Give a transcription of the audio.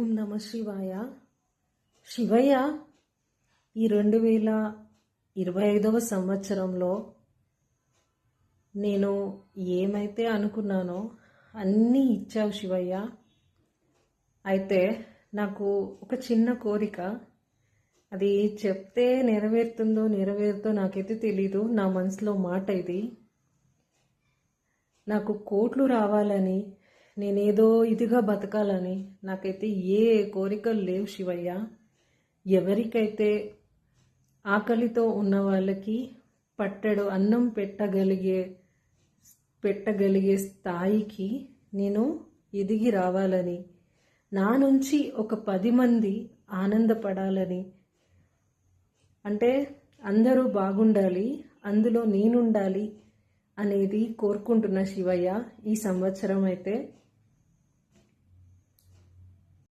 ఓం నమ శివాయ. శివయ్య ఈ రెండు వేల ఇరవై ఐదవ సంవత్సరంలో నేను ఏమైతే అనుకున్నానో అన్నీ ఇచ్చావు శివయ్య. అయితే నాకు ఒక చిన్న కోరిక. అది చెప్తే నెరవేరుతుందో నెరవేరుతో నాకైతే తెలీదు. నా మనసులో మాట ఇది. నాకు కోట్లు రావాలని నేనేదో ఇదిగా బతకాలని నాకైతే ఏ కోరికలు లేవు శివయ్య. ఎవరికైతే ఆకలితో ఉన్న వాళ్ళకి పట్టెడు అన్నం పెట్టగలిగే పెట్టగలిగే స్థాయికి నేను ఎదిగి రావాలని నా నుంచి ఒక పది మంది ఆనందపడాలని. అంటే అందరూ బాగుండాలి అందులో నేనుండాలి అనేది కోరుకుంటున్న శివయ్య ఈ సంవత్సరం అయితే